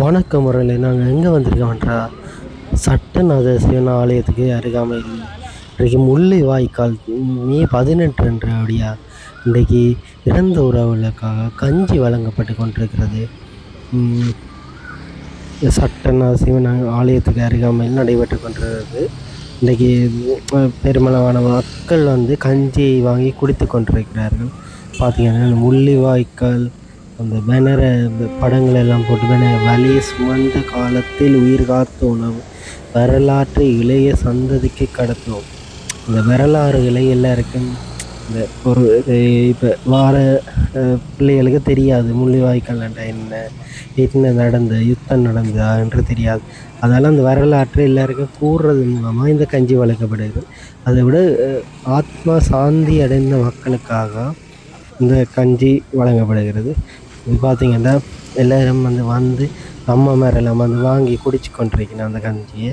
வணக்கம் முறையில் நாங்கள் எங்கே வந்திருக்கோம்ன்றா? சட்டநாத சிவன் ஆலயத்துக்கு அருகாமையில் இன்றைக்கு முல்லை வாய்க்கால் மே பதினெட்டு அன்று அப்படியா? இன்றைக்கு இறந்த உறவுகளுக்காக கஞ்சி வழங்கப்பட்டு கொண்டிருக்கிறது. சட்டநாத சிவன் ஆலயத்துக்கு அருகாமையில் நடைபெற்று கொண்டிருக்கிறது. இன்றைக்கி பெருமளவான மக்கள் வந்து கஞ்சியை வாங்கி குடித்து கொண்டிருக்கிறார்கள். பார்த்தீங்கன்னா முள்ளிவாய்க்கால் அந்த பேனரை இந்த படங்கள் எல்லாம் போட்டு பேனர் வலி சுமந்த காலத்தில் உயிர் காத்த உணவு வரலாற்று இளைய சந்ததிக்கு கடத்தும். இந்த வரலாறுகளை எல்லாருக்கும் இந்த ஒரு இப்போ வார பிள்ளைகளுக்கு தெரியாது. முள்ளிவாய்க்கால்ண்டா என்ன என்ன நடந்த யுத்தம் நடந்ததா என்று தெரியாது. அதனால் அந்த வரலாற்றை எல்லாருக்கும் கூறுறது மூலமாக இந்த கஞ்சி வளர்க்கப்படுது. அதை விட ஆத்மா சாந்தி அடைந்த மக்களுக்காக இந்த கஞ்சி வழங்கப்படுகிறது. பார்த்திங்கன்னா எல்லோரும் வந்து வந்து அம்மா மேரெல்லாம் வந்து வாங்கி குடிச்சு கொண்டிருக்கணும் அந்த கஞ்சியை.